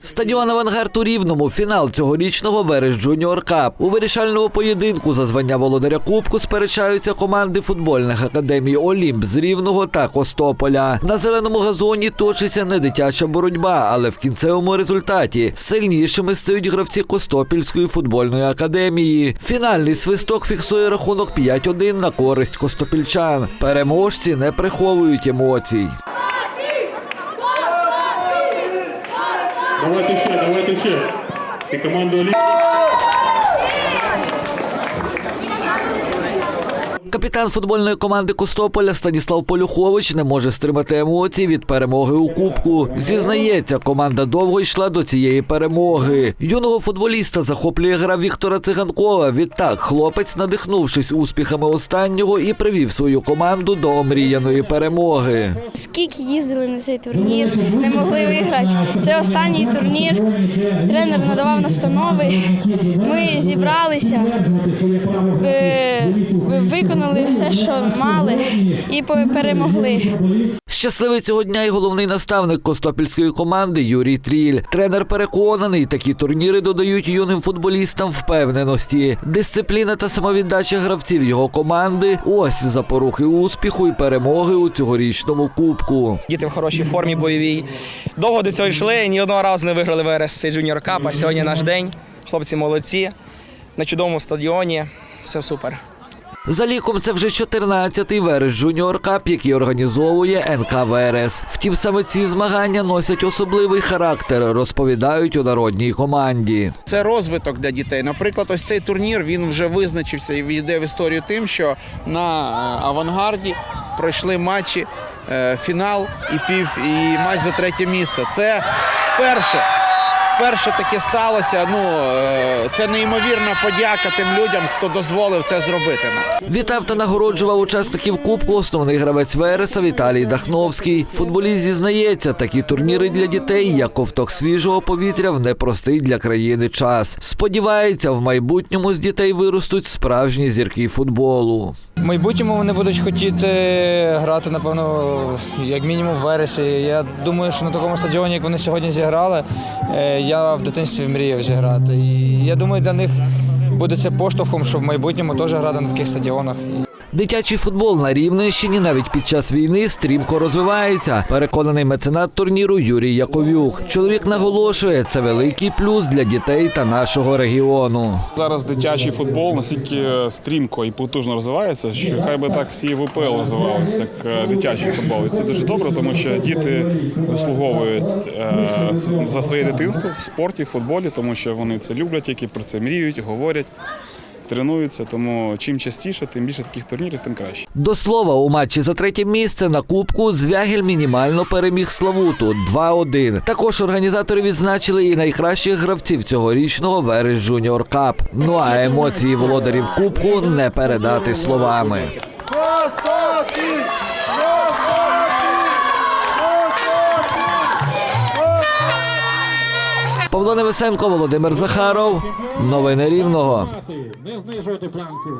Стадіон Авангард у Рівному. Фінал цьогорічного Верес Джуніор Кап. У вирішальному поєдинку за звання володаря Кубку сперечаються команди футбольних академій Олімп з Рівного та Костополя. На зеленому газоні точиться не дитяча боротьба, але в кінцевому результаті сильнішими стають гравці Костопільської футбольної академії. Фінальний свисток фіксує рахунок 5-1 на користь костопільчан. Переможці не приховують емоцій. Давайте ще, давайте ще. І команду Олі. Капітан футбольної команди Костополя Станіслав Полюхович не може стримати емоцій від перемоги у кубку. Зізнається, команда довго йшла до цієї перемоги. Юного футболіста захоплює гра Віктора Циганкова. Відтак, хлопець, надихнувшись успіхами останнього, і привів свою команду до омріяної перемоги. Скільки їздили на цей турнір, не могли виграти. Це останній турнір. Тренер надавав настанови. Ми зібралися, е, виконали все, що мали, і перемогли. Щасливий цього дня і головний наставник костопільської команди Юрій Тріль. Тренер переконаний, такі турніри додають юним футболістам впевненості. Дисципліна та самовіддача гравців його команди ось запорухи успіху і перемоги у цьогорічному кубку. Діти в хорошій формі бойовій. Довго до цього йшли, ні одного разу не виграли ВРС цей джуніор кап, а сьогодні наш день. Хлопці молодці. На чудовому стадіоні. Все супер. За ліком це вже 14-й верес Жуніор Кап, який організовує НК Верес. Втім, саме ці змагання носять особливий характер, розповідають у народній команді. Це розвиток для дітей. Наприклад, ось цей турнір він вже визначився і війде в історію тим, що на е, авангарді пройшли матчі, е, фінал і пів, і матч за третє місце. Це вперше. Вперше таке сталося. Ну е, це неймовірна подяка тим людям, хто дозволив це зробити. нам. Вітав та нагороджував учасників Кубку основний гравець Вереса Віталій Дахновський. Футболіст зізнається, такі турніри для дітей, як ковток свіжого повітря в непростий для країни час. Сподівається, в майбутньому з дітей виростуть справжні зірки футболу. В майбутньому вони будуть хотіти грати, напевно, як мінімум в вересі. Я думаю, що на такому стадіоні, як вони сьогодні зіграли, е, я в дитинстві мріяв зіграти. І я думаю, для них буде це поштовхом, щоб в майбутньому теж грати на таких стадіонах. Дитячий футбол на Рівненщині навіть під час війни стрімко розвивається. Переконаний меценат турніру Юрій Яковюк. Чоловік наголошує, це великий плюс для дітей та нашого регіону. Зараз дитячий футбол настільки стрімко і потужно розвивається, що хай би так всі ВПЛ розвивалися, як е, дитячий футбол. І це дуже добре, тому що діти заслуговують е, за своє дитинство в спорті, в футболі, тому що вони це люблять, які про це мріють, говорять, тренуються. Тому чим частіше, тим більше таких турнірів, тим краще. До слова, у матчі за третє місце на кубку Звягель мінімально переміг Славуту 2-1. Також організатори відзначили і найкращих гравців цьогорічного Верес Джуніор Кап. Ну а емоції володарів кубку не передати словами. Павло Невесенко, Володимир Захаров. Новини Рівного. Не знижуйте планку.